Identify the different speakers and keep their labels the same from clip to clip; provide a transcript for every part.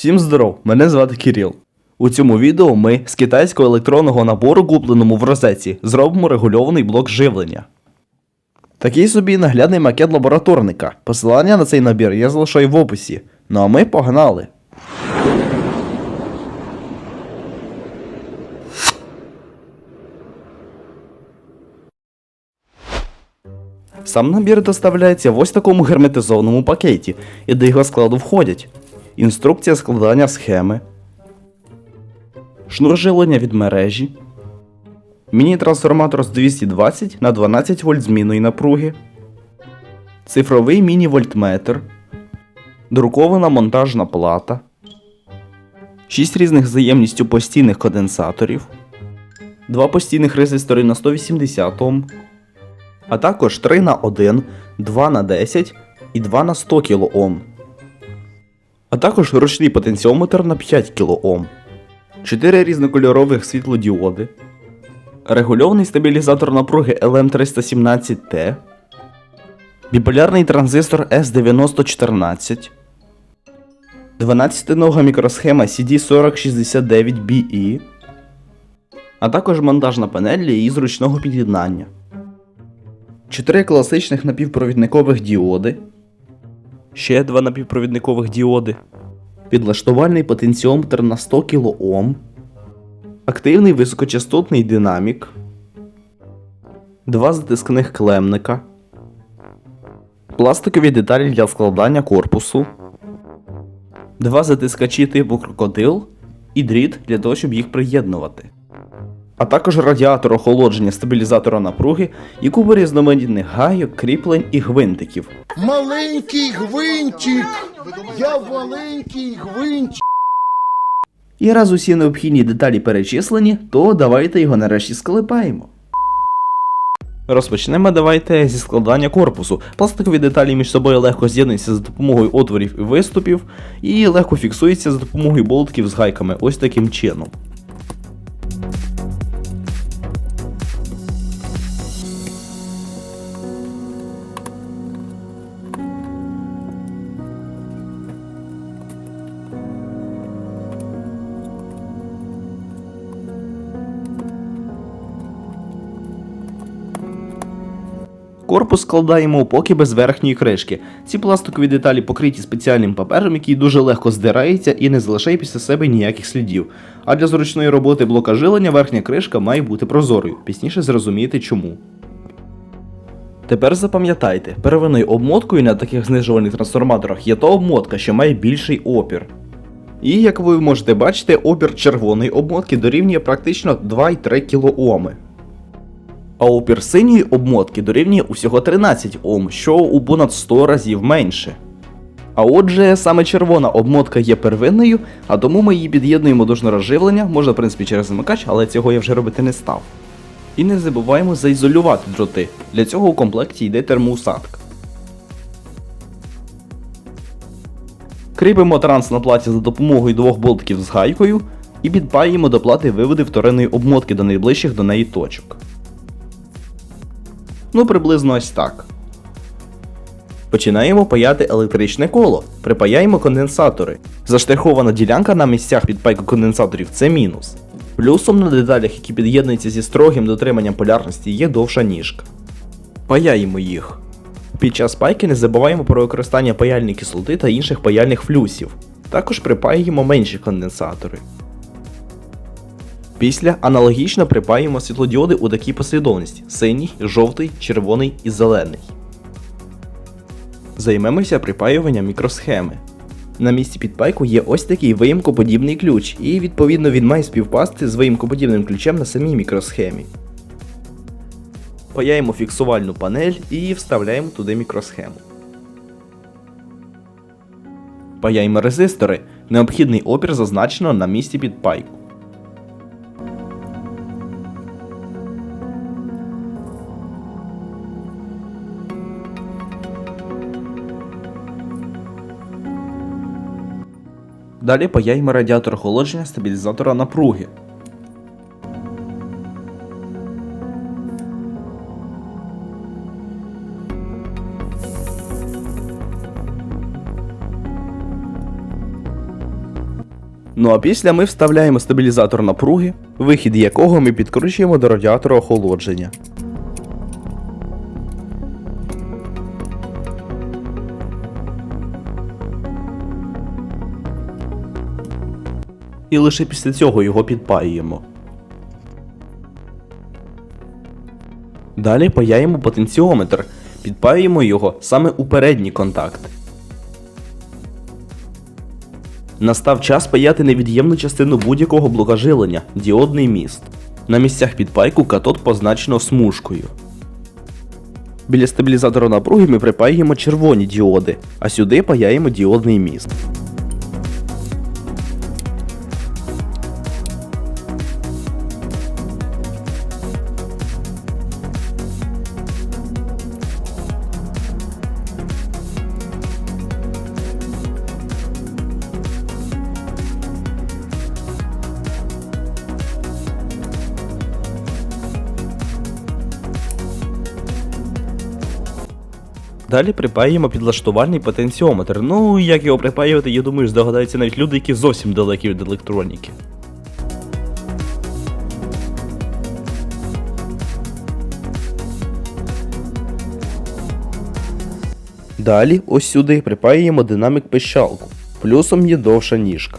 Speaker 1: Всім здоров, мене звати Кирил. У цьому відео ми з китайського електронного набору, купленому в розетці, зробимо регульований блок живлення. Такий собі наглядний макет лабораторника. Посилання на цей набір я залишаю в описі. Ну а ми погнали. Сам набір доставляється в ось такому герметизованому пакеті, і до його складу входять інструкція складання схеми, шнур живлення від мережі, міні-трансформатор з 220 на 12 вольт змінної напруги, цифровий міні-вольтметр, друкована монтажна плата, 6 різних заємністю постійних конденсаторів, 2 постійних резистори на 180 Ом, а також 3 на 1, 2 на 10 і 2 на 100 кОм. А також ручний потенціометр на 5 кОм, 4 різнокольорових світлодіоди, регульований стабілізатор напруги LM317T, біполярний транзистор S9014, 12-нога мікросхема CD4069BE, а також монтажна панель її зручного під'єднання. 4 класичних напівпровідникових діоди, ще 2 напівпровідникових діоди, підлаштувальний потенціометр на 100 кОм, активний високочастотний динамік, 2 затискних клемника, пластикові деталі для складання корпусу, 2 затискачі типу крокодил і дріт для того, щоб їх приєднувати а також радіатор охолодження стабілізатора напруги і купа різноманітних гайок, кріплень і гвинтиків.
Speaker 2: Маленький гвинтик. Я маленький гвинтик.
Speaker 1: І раз усі необхідні деталі перечислені, то давайте його нарешті склепаємо. Розпочнемо давайте зі складання корпусу. Пластикові деталі між собою легко з'єднуються за допомогою отворів і виступів, і легко фіксуються за допомогою болтків з гайками, ось таким чином. Корпус складаємо поки без верхньої кришки. Ці пластикові деталі покриті спеціальним папером, який дуже легко здирається і не залишає після себе ніяких слідів. А для зручної роботи блока жилення верхня кришка має бути прозорою. Пізніше зрозумієте чому. Тепер запам'ятайте, первинною обмоткою на таких знижувальних трансформаторах є та обмотка, що має більший опір. І як ви можете бачити, опір червоної обмотки дорівнює практично 2,3 кОм. А опір синьої обмотки дорівнює усього 13 Ом, що у понад 100 разів менше. А отже, саме червона обмотка є первинною, а тому ми її під'єднуємо до шнура живлення, можна в принципі через замикач, але цього я вже робити не став. І не забуваємо заізолювати дроти. Для цього у комплекті йде термоусадка. Кріпимо транс на платі за допомогою двох болтиків з гайкою і підпаюємо до плати виводи вторинної обмотки до найближчих до неї точок. Ну, приблизно ось так. Починаємо паяти електричне коло. Припаяємо конденсатори. Заштрихована ділянка на місцях підпайку конденсаторів це мінус. Плюсом на деталях, які під'єднуються зі строгим дотриманням полярності, є довша ніжка. Паяємо їх. Під час пайки не забуваємо про використання паяльної кислоти та інших паяльних флюсів. Також припаюємо менші конденсатори. Після аналогічно припаюємо світлодіоди у такій послідовності: синій, жовтий, червоний і зелений. Займемося припаюванням мікросхеми. На місці підпайку є ось такий виїмкоподібний ключ, і відповідно він має співпасти з виїмкоподібним ключем на самій мікросхемі. Паяємо фіксувальну панель і вставляємо туди мікросхему. Паяємо резистори. Необхідний опір зазначено на місці підпайку. Далі паяємо радіатор охолодження стабілізатора напруги. Ну а після ми вставляємо стабілізатор напруги, вихід якого ми підкручуємо до радіатора охолодження. І лише після цього його підпаюємо. Далі паяємо потенціометр, підпаюємо його саме у передній контакт. Настав час паяти невід'ємну частину будь-якого блока жилення діодний міст. На місцях підпайку катод позначено смужкою. Біля стабілізатора напруги ми припаюємо червоні діоди, а сюди паяємо діодний міст. Далі припаюємо підлаштувальний потенціометр. Ну, як його припаювати, я думаю, здогадаються навіть люди, які зовсім далекі від електроніки. Далі ось сюди припаюємо динамік пищалку. Плюсом є довша ніжка.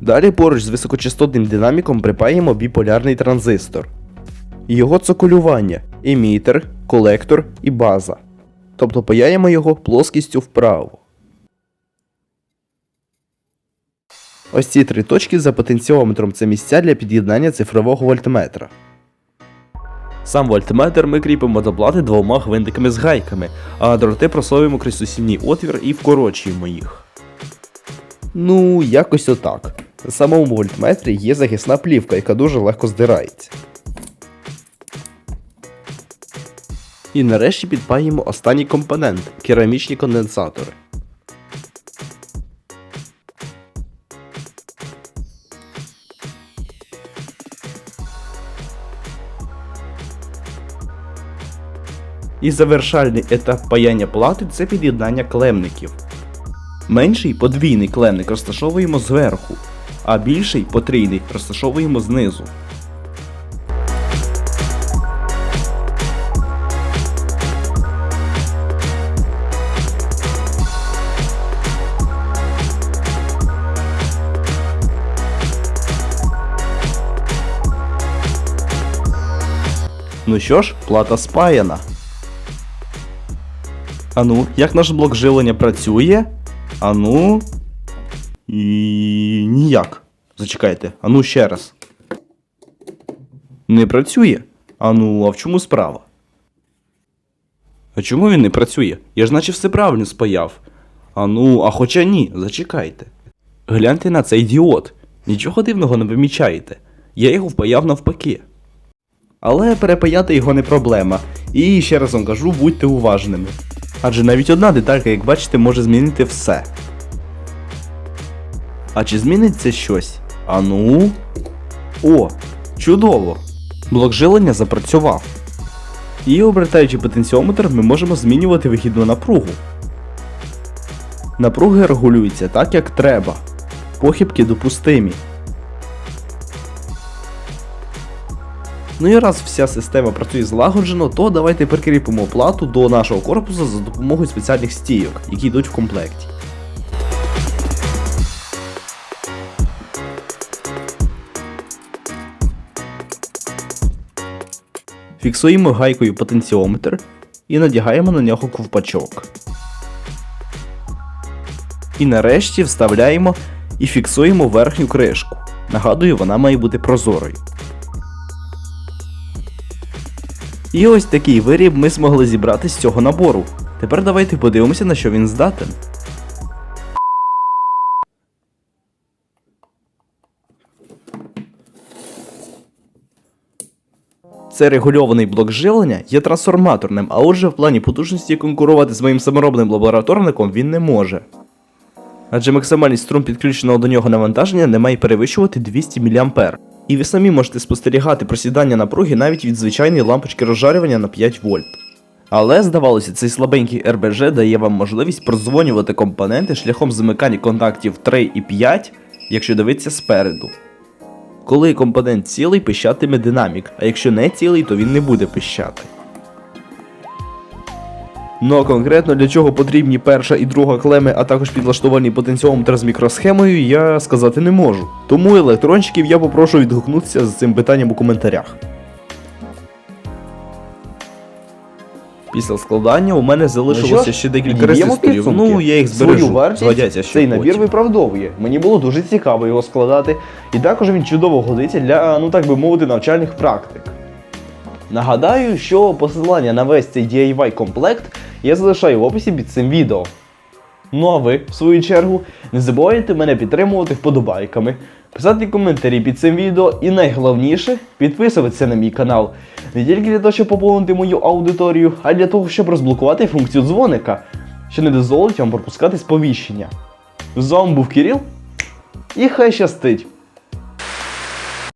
Speaker 1: Далі поруч з високочастотним динаміком припаємо біполярний транзистор. Його цоколювання емітер, колектор і база. Тобто паяємо його плоскістю вправо. Ось ці три точки за потенціометром це місця для під'єднання цифрового вольтметра. Сам вольтметр ми кріпимо до плати двома гвинтиками з гайками, а дроти просовуємо крізь сусідній отвір і вкорочуємо їх. Ну, якось отак. На самому вольтметрі є захисна плівка, яка дуже легко здирається. І нарешті підпаємо останній компонент керамічні конденсатори. І завершальний етап паяння плати це під'єднання клемників. Менший подвійний клемник розташовуємо зверху, а більший потрійний розташовуємо знизу. Ну що ж, плата спаяна. Ану, як наш блок жилення працює? Ану. І ніяк. Зачекайте, ану ще раз. Не працює? Ану, а в чому справа? А чому він не працює? Я ж наче все правильно спаяв. Ану, а хоча ні, зачекайте. Гляньте на цей діод. Нічого дивного не помічаєте. Я його впаяв навпаки. Але перепаяти його не проблема. І ще раз вам кажу, будьте уважними. Адже навіть одна деталька, як бачите, може змінити все. А чи зміниться щось? Ану. О, чудово! Блок жилення запрацював. І обертаючи потенціометр, ми можемо змінювати вихідну напругу. Напруги регулюються так, як треба. Похибки допустимі. Ну і раз вся система працює злагоджено, то давайте прикріпимо плату до нашого корпусу за допомогою спеціальних стійок, які йдуть в комплекті. Фіксуємо гайкою потенціометр і надягаємо на нього ковпачок. І нарешті вставляємо і фіксуємо верхню кришку. Нагадую, вона має бути прозорою. І ось такий виріб ми змогли зібрати з цього набору. Тепер давайте подивимося, на що він здатен. Це регульований блок жилення є трансформаторним, а отже в плані потужності конкурувати з моїм саморобним лабораторником він не може. Адже максимальний струм підключеного до нього навантаження не має перевищувати 200 мА. І ви самі можете спостерігати просідання напруги навіть від звичайної лампочки розжарювання на 5 вольт. Але здавалося, цей слабенький РБЖ дає вам можливість прозвонювати компоненти шляхом замикання контактів 3 і 5, якщо дивитися спереду. Коли компонент цілий, пищатиме динамік, а якщо не цілий, то він не буде пищати. Ну а конкретно для чого потрібні перша і друга клеми, а також підлаштовані потенціометр з мікросхемою, я сказати не можу. Тому електронщиків я попрошу відгукнутися з цим питанням у коментарях. Після складання у мене залишилося
Speaker 3: Ну
Speaker 1: ще декілька резисторів. Ну, я їх
Speaker 3: Свою
Speaker 1: збережу.
Speaker 3: вартість цей набір виправдовує. Мені було дуже цікаво його складати, і також він чудово годиться для, ну так би мовити, навчальних практик. Нагадаю, що посилання на весь цей DIY комплект я залишаю в описі під цим відео. Ну а ви, в свою чергу, не забувайте мене підтримувати вподобайками, писати коментарі під цим відео і найголовніше підписуватися на мій канал. Не тільки для того, щоб поповнити мою аудиторію, а й для того, щоб розблокувати функцію дзвоника, що не дозволить вам пропускати сповіщення. З вами був Кирил, і хай щастить!